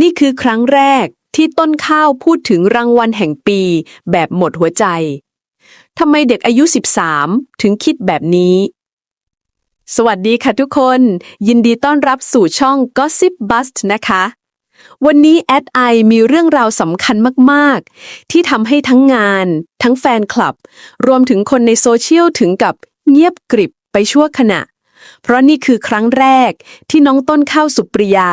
นี่คือครั้งแรกที่ต้นข้าวพูดถึงรางวัลแห่งปี แบบหมดหัวใจ ทำไมเด็กอายุ 13 ถึงคิดแบบนี้ สวัสดีค่ะทุกคน ยินดีต้อนรับสู่ช่อง Gossip Bust นะคะ วันนี้แอดไอมีเรื่องราวสำคัญมาก ๆ ที่ทำให้ทั้งงาน ทั้งแฟนคลับ รวมถึงคนในโซเชียลถึงกับเงียบกริบไปชั่วขณะ เพราะนี่คือครั้งแรกที่น้องต้นข้าวสุปริยา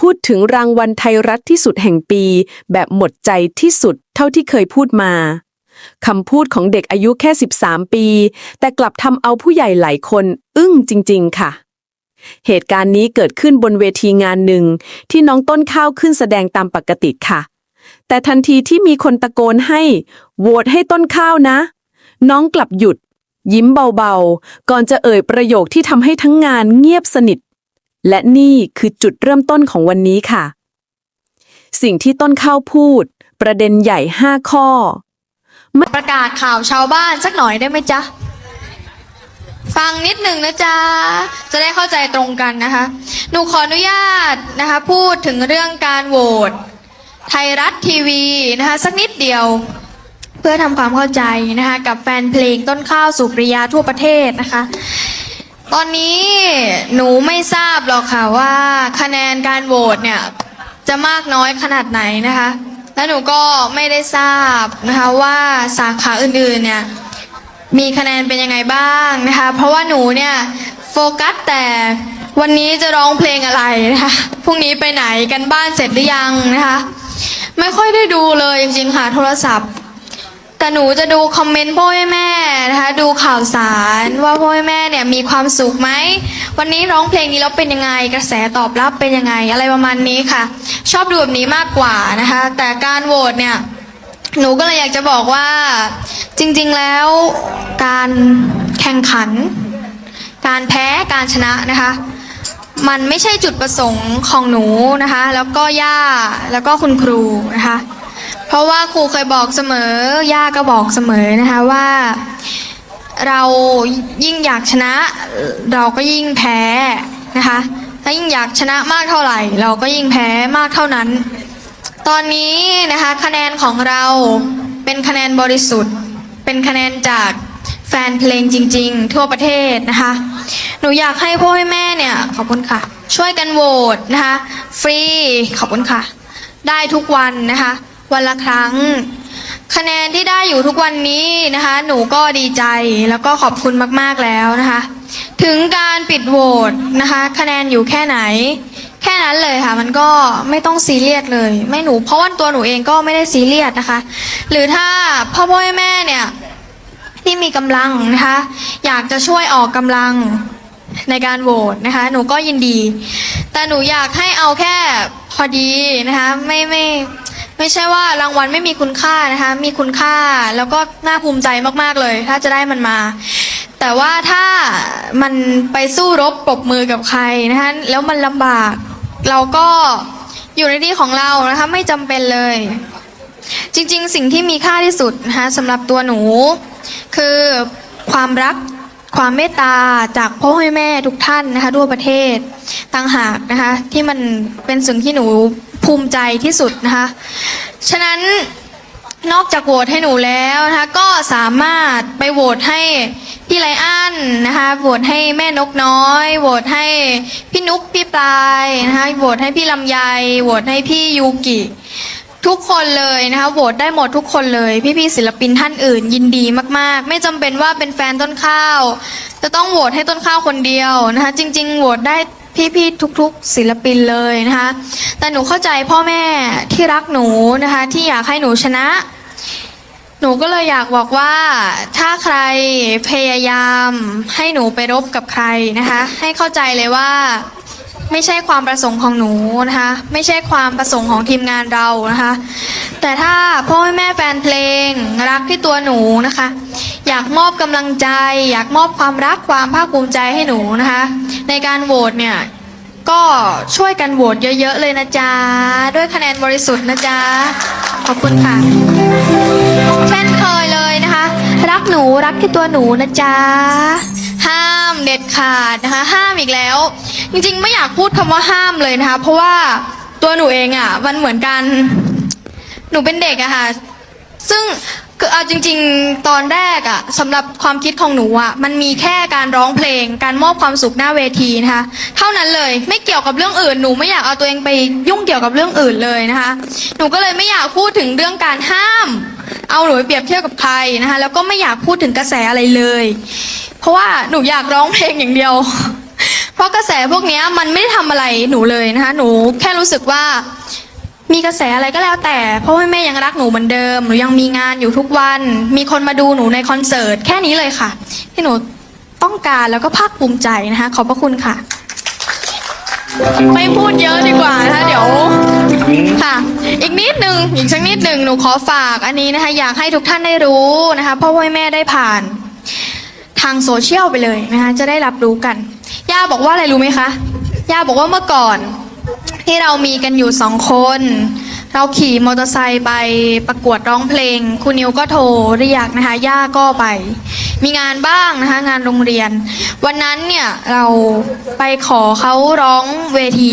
พูดถึงรางวัลไทยรัฐที่สุดแห่งปี แบบหมดใจที่สุดเท่าที่เคยพูดมาคำพูดของเด็กอายุแค่ 13 ปี แต่กลับทำเอาผู้ใหญ่หลายคน อึ้งจริง ๆ ค่ะ เหตุการณ์นี้เกิดขึ้นบนเวทีงานหนึ่ง ที่น้องต้นข้าวขึ้นแสดงตามปกติค่ะ แต่ทันทีที่มีคนตะโกนให้โหวตให้ต้นข้าวนะ น้องกลับหยุด ยิ้มเบาๆ ก่อนจะเอ่ยประโยคที่ทำให้ทั้งงานเงียบสนิท และนี่คือจุดเริ่มต้นของวันนี้ค่ะ สิ่งที่ต้นข้าวพูด ประเด็นใหญ่ 5 ข้อ ประกาศข่าวชาวบ้านสักหน่อยได้ไหมจ๊ะ ฟังนิดหนึ่งนะจ๊ะ จะได้เข้าใจตรงกันนะคะ หนูขออนุญาตนะคะ พูดถึงเรื่องการโหวตไทยรัฐทีวีนะคะสักนิดเดียว เพื่อทำความเข้าใจนะคะ กับแฟนเพลงต้นข้าวสุปริยาทั่วประเทศนะคะ ตอนนี้หนูไม่ทราบหรอกค่ะว่าคะแนนการโหวตเนี่ยจะมากน้อยขนาดไหนนะคะ และหนูก็ไม่ได้ทราบนะคะว่าสาขาอื่นๆเนี่ยมีคะแนนเป็นยังไงบ้างนะคะ เพราะว่าหนูเนี่ยโฟกัสแต่วันนี้จะร้องเพลงอะไรนะคะ พรุ่งนี้ไปไหนกันบ้านเสร็จหรือยังนะคะ ไม่ค่อยได้ดูเลยจริงๆค่ะโทรศัพท์ แต่หนูจะดูคอมเมนต์พ่อแม่นะคะดูข่าวสารว่าพ่อแม่เนี่ยมีความสุขไหมวันนี้ร้องเพลงนี้แล้วเป็นยังไงกระแสตอบรับเป็นยังไงอะไรประมาณนี้ค่ะ ชอบดูแบบนี้มากกว่านะคะ แต่การโหวตเนี่ยหนูก็เลยอยากจะบอกว่าจริงๆแล้วการแข่งขัน การแพ้การชนะนะคะ มันไม่ใช่จุดประสงค์ของหนูนะคะ แล้วก็ย่าแล้วก็คุณครูนะคะ ราะว่าครูเคยบอกเสมอย่าก็บอกเสมอนะคะว่า เรายิ่งอยากชนะ เราก็ยิ่งแพ้นะคะถ้ายิ่งอยากชนะมากเท่าไหร่ เราก็ยิ่งแพ้มากเท่านั้น ตอนนี้นะคะคะแนนของเราเป็นคะแนนบริสุทธิ์ เป็นคะแนนจากแฟนเพลงจริง ๆ ทั่วประเทศนะคะ หนูอยากให้พ่อให้แม่เนี่ย ขอบคุณค่ะ ช่วยกันโหวตนะคะ ฟรี ขอบคุณค่ะ ได้ทุกวันนะคะ วันละครั้ง คะแนนที่ได้อยู่ทุกวันนี้นะคะ หนูก็ดีใจแล้วก็ขอบคุณมากๆแล้วนะคะ ถึงการปิดโหวตนะคะ คะแนนอยู่แค่ไหน แค่นั้นเลยค่ะ มันก็ไม่ต้องซีเรียสเลย ไม่หนูเพราะว่าตัวหนูเองก็ไม่ได้ซีเรียสนะคะ หรือถ้าพ่อพ่อแม่แม่เนี่ยที่มีกำลังนะคะ อยากจะช่วยออกกำลังในการโหวตนะคะ หนูก็ยินดี แต่หนูอยากให้เอาแค่พอดีนะคะ ไม่ไม่ ไม่ใช่ว่ารางวัลไม่มีคุณค่านะคะ มีคุณค่าแล้วก็น่าภูมิใจมากๆเลย ถ้าจะได้มันมา แต่ว่าถ้ามันไปสู้รบปรบมือกับใครนะคะแล้วมันลำบาก เราก็อยู่ในที่ของเรานะคะไม่จำเป็นเลย จริงๆ สิ่งที่มีค่าที่สุดนะคะสำหรับตัวหนู คือความรักความเมตตาจากพ่อให้แม่ทุกท่านนะคะทั่วประเทศต่างหากนะคะที่มันเป็นสิ่งที่หนู ภูมิใจที่สุดนะคะ ฉะนั้นนอกจากโหวตให้หนูแล้วนะคะก็สามารถไปโหวตให้พี่ไลอ้อนนะคะโหวตให้แม่นกน้อยโหวตให้พี่นุ๊กพี่ปลายนะคะโหวตให้พี่ลำไยโหวตให้พี่ยูกิทุกคนเลยนะคะโหวตได้หมดทุกคนเลย พี่ๆศิลปินท่านอื่น ยินดีมากๆ ไม่จำเป็นว่าเป็นแฟนต้นข้าว จะต้องโหวตให้ต้นข้าวคนเดียวนะคะจริง ๆโหวตได้ พี่ๆทุกๆ ศิลปินเลยนะคะ แต่หนูเข้าใจพ่อแม่ที่รักหนูนะคะ ที่อยากให้หนูชนะ หนูก็เลยอยากบอกว่าถ้าใครพยายามให้หนูไปรบกับใครนะคะ ให้เข้าใจเลยว่า ไม่ใช่ความประสงค์ของหนูนะคะ ไม่ใช่ความประสงค์ของทีมงานเรานะคะ แต่ถ้าพ่อแม่แฟนเพลงรักที่ตัวหนูนะคะ อยากมอบกำลังใจ อยากมอบความรักความภาคภูมิใจให้หนูนะคะ ในการโหวตเนี่ยก็ช่วยกันโหวตเยอะๆเลยนะจ๊ะ ด้วยคะแนนบริสุทธิ์นะจ๊ะ ขอบคุณค่ะ เช่นเคยเลยนะคะ รักหนูรักที่ตัวหนูนะจ๊ะ ห้ามเด็ดขาดนะคะ ห้ามอีกแล้ว จริงๆ ไม่อยากพูดคำว่าห้ามเลยนะคะ เพราะว่าตัวหนูเองอะมันเหมือนกัน หนูเป็นเด็กอะค่ะ ซึ่งคือเอาจริง ๆ ตอนแรกอะสำหรับความคิดของหนูอะมันมีแค่การร้องเพลง การมอบความสุขหน้าเวทีนะคะ เท่านั้นเลยไม่เกี่ยวกับเรื่องอื่นหนูไม่อยากเอาตัวเองไปยุ่งเกี่ยวกับเรื่องอื่นเลยนะคะ หนูก็เลยไม่อยากพูดถึงเรื่องการห้าม เอาหนูไปเปรียบเทียบกับใครนะคะ แล้วก็ไม่อยากพูดถึงกระแสอะไรเลย เพราะว่าหนูอยากร้องเพลงอย่างเดียว เพราะกระแสพวกเนี้ยมันไม่ได้ทำอะไรหนูเลยนะคะ หนูแค่รู้สึกว่า มีกระแสอะไรก็แล้วแต่เพราะว่าแม่ยังรักหนูเหมือนเดิม หนูยังมีงานอยู่ทุกวัน มีคนมาดูหนูในคอนเสิร์ตแค่นี้เลยค่ะ ที่หนูต้องการแล้วก็ภาคภูมิใจนะคะ ขอบพระคุณค่ะ ไม่พูดเยอะดีกว่านะคะเดี๋ยวค่ะ อีกนิดหนึ่งอีกสักนิดหนึ่งหนูขอฝากอันนี้นะคะ อยากให้ทุกท่านได้รู้นะคะพราะว่าแม่ได้ผ่าน ทางโซเชียลไปเลยนะคะ จะได้รับรู้กัน ย่าบอกว่าอะไรรู้ไหมคะ ย่าบอกว่าเมื่อก่อน ที่เรามีกันอยู่สองคน เราขี่มอเตอร์ไซค์ไปประกวดร้องเพลงครูนิวก็โทรเรียกนะคะ ย่าก็ไป มีงานบ้างนะคะ งานโรงเรียน วันนั้นเนี่ยเราไปขอเขาร้องเวที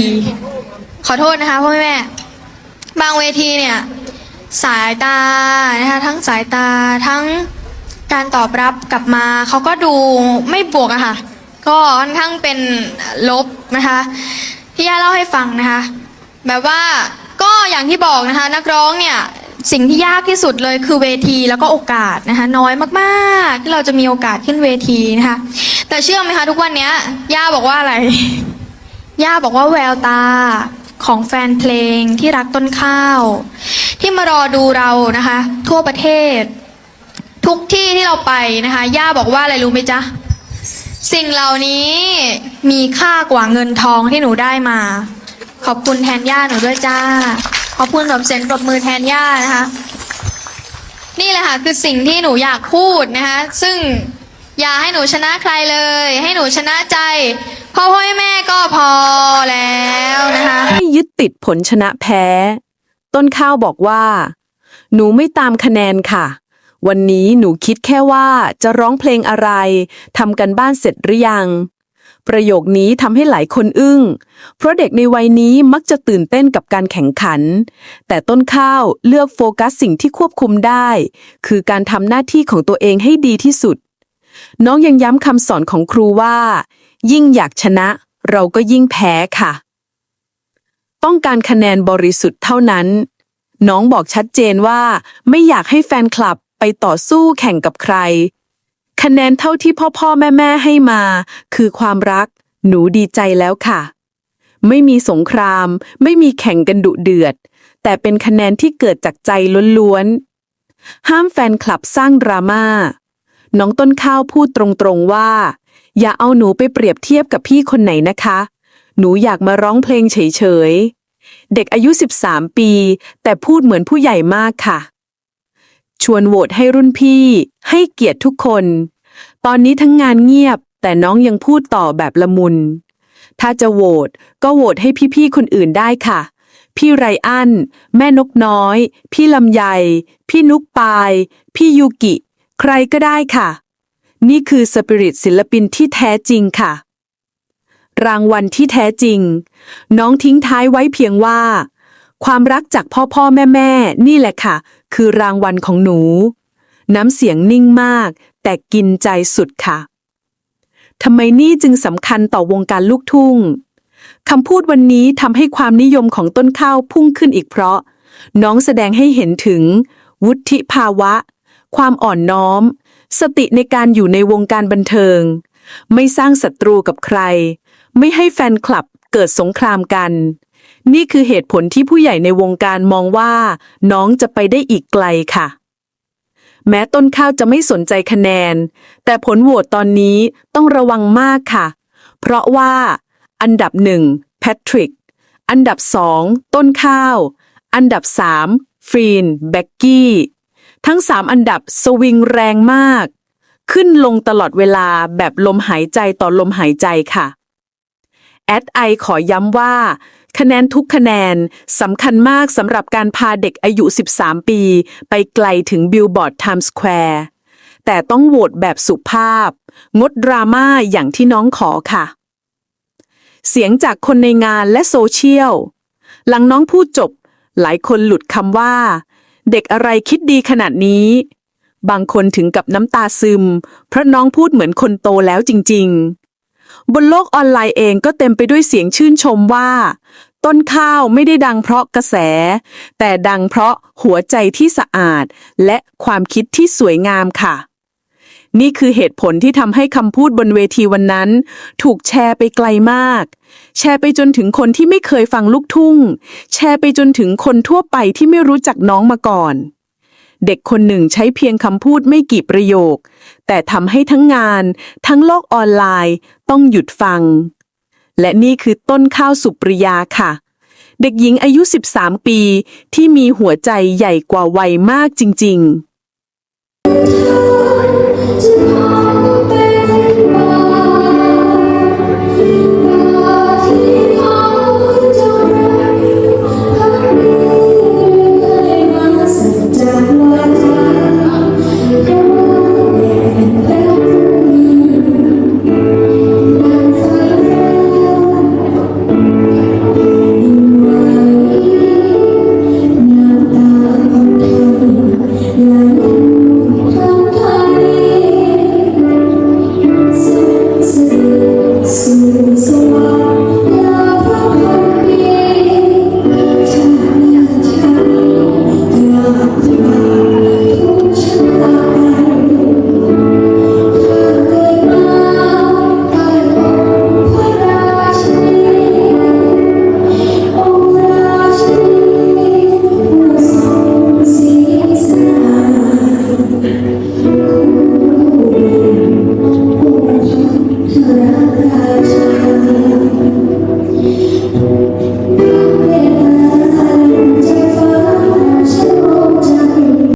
ขอโทษนะคะพ่อแม่ บางเวทีเนี่ยสายตานะคะทั้งสายตาทั้งการตอบรับกลับมาเขาก็ดูไม่บวกอะค่ะ ก็ค่อนข้างเป็นลบนะคะที่ย่าเล่าให้ฟังนะคะ แบบว่าก็อย่างที่บอกนะคะ นักร้องเนี่ยสิ่งที่ยากที่สุดเลยคือเวทีแล้วก็โอกาสนะคะน้อยมากๆ ที่เราจะมีโอกาสขึ้นเวทีนะคะ แต่เชื่อไหมคะทุกวันนี้ย่าบอกว่าอะไร ย่าบอกว่าแววตาของแฟนเพลงที่รักต้นข้าว ที่มารอดูเรานะคะ ทั่วประเทศ ทุกที่ที่เราไปนะคะ ย่าบอกว่าอะไรรู้ไหมจ๊ะ สิ่งเหล่านี้มีค่ากว่าเงินทองที่หนูได้มา ขอบคุณแทนย่าหนูด้วยจ้า ขอบคุณสมเสียงปรบมือแทนย่านะคะ นี่แหละค่ะคือสิ่งที่หนูอยากพูดนะคะ ซึ่งอย่าให้หนูชนะใครเลย ให้หนูชนะใจพ่อพ่อแม่ก็พอแล้วนะคะไม่ยึดติดผลชนะแพ้ ต้นข้าวบอกว่า หนูไม่ตามคะแนนค่ะ วันนี้หนูคิดแค่ว่าจะร้องเพลงอะไรทำกันบ้านเสร็จหรือยัง ประโยคนี้ทำให้หลายคนอึ้ง เพราะเด็กในวัยนี้มักจะตื่นเต้นกับการแข่งขัน แต่ต้นข้าวเลือกโฟกัสสิ่งที่ควบคุมได้ คือการทำหน้าที่ของตัวเองให้ดีที่สุด น้องยังย้ำคำสอนของครูว่า ยิ่งอยากชนะ เราก็ยิ่งแพ้ค่ะ ต้องการคะแนนบริสุทธิ์เท่านั้นน้องบอกชัดเจนว่าไม่อยากให้แฟนคลับ ไปต่อสู้แข่งกับใคร คะแนนเท่าที่พ่อพ่อแม่แม่ให้มา คือความรัก หนูดีใจแล้วค่ะ ไม่มีสงคราม ไม่มีแข่งกันดุเดือด แต่เป็นคะแนนที่เกิดจากใจล้วนๆ ห้ามแฟนคลับสร้างดราม่า น้องต้นข้าวพูดตรงๆว่า อย่าเอาหนูไปเปรียบเทียบกับพี่คนไหนนะคะ หนูอยากมาร้องเพลงเฉยๆเด็กอายุ 13 ปี แต่พูดเหมือนผู้ใหญ่มากค่ะ ชวนโหวตให้รุ่นพี่ ให้เกียรติทุกคน ตอนนี้ทั้งงานเงียบ แต่น้องยังพูดต่อแบบละมุน ถ้าจะโหวตก็โหวตให้พี่ๆคนอื่นได้ค่ะ พี่ไรอัน แม่นกน้อย พี่ลำไย พี่นุกปาย พี่ยูกิ ใครก็ได้ค่ะ นี่คือสปิริตศิลปินที่แท้จริงค่ะรางวัลที่แท้จริง น้องทิ้งท้ายไว้เพียงว่า ความรักจากพ่อพ่อแม่แม่นี่แหละค่ะ คือรางวัลของหนู น้ำเสียงนิ่งมาก แต่กินใจสุดค่ะทำไมนี่จึงสำคัญต่อวงการลูกทุ่งคำพูดวันนี้ทำให้ความนิยมของต้นข้าวพุ่งขึ้นอีกเพราะ น้องแสดงให้เห็นถึง วุฒิภาวะ ความอ่อนน้อม สติในการอยู่ในวงการบันเทิง ไม่สร้างศัตรูกับใคร ไม่ให้แฟนคลับเกิดสงครามกัน นี่คือเหตุผลที่ผู้ใหญ่ในวงการมองว่า น้องจะไปได้อีกไกลค่ะ แม้ต้นข้าวจะไม่สนใจคะแนน แต่ผลโหวตตอนนี้ต้องระวังมากค่ะ เพราะว่า อันดับหนึ่งแพทริก อันดับสองต้นข้าว อันดับสามฟรีนแบ็กกี้ ทั้งสามอันดับสวิงแรงมาก ขึ้นลงตลอดเวลาแบบลมหายใจต่อลมหายใจค่ะแอดไอขอย้ำว่า คะแนนทุกคะแนนสำคัญมากสำหรับการพาเด็กอายุ 13 ปี ไปไกลถึงบิลบอร์ดไทม์สแควร์แต่ต้องโหวตแบบสุภาพ งดดราม่าอย่างที่น้องขอค่ะ เสียงจากคนในงานและโซเชียล หลังน้องพูดจบ หลายคนหลุดคำว่า เด็กอะไรคิดดีขนาดนี้ บางคนถึงกับน้ำตาซึม เพราะน้องพูดเหมือนคนโตแล้วจริงๆ บนโลกออนไลน์เองก็เต็มไปด้วยเสียงชื่นชมว่า ต้นข้าวไม่ได้ดังเพราะกระแส แต่ดังเพราะหัวใจที่สะอาด และความคิดที่สวยงามค่ะ นี่คือเหตุผลที่ทำให้คำพูดบนเวทีวันนั้น ถูกแชร์ไปไกลมาก แชร์ไปจนถึงคนที่ไม่เคยฟังลูกทุ่ง แชร์ไปจนถึงคนทั่วไปที่ไม่รู้จักน้องมาก่อนเด็กคนหนึ่งใช้เพียงคำพูดไม่กี่ประโยค แต่ทำให้ทั้งงาน ทั้งโลกออนไลน์ ต้องหยุดฟัง และนี่คือต้นข้าวสุปริยาค่ะ เด็กหญิงอายุ 13 ปีที่มีหัวใจใหญ่กว่าวัยมากจริง ๆ You.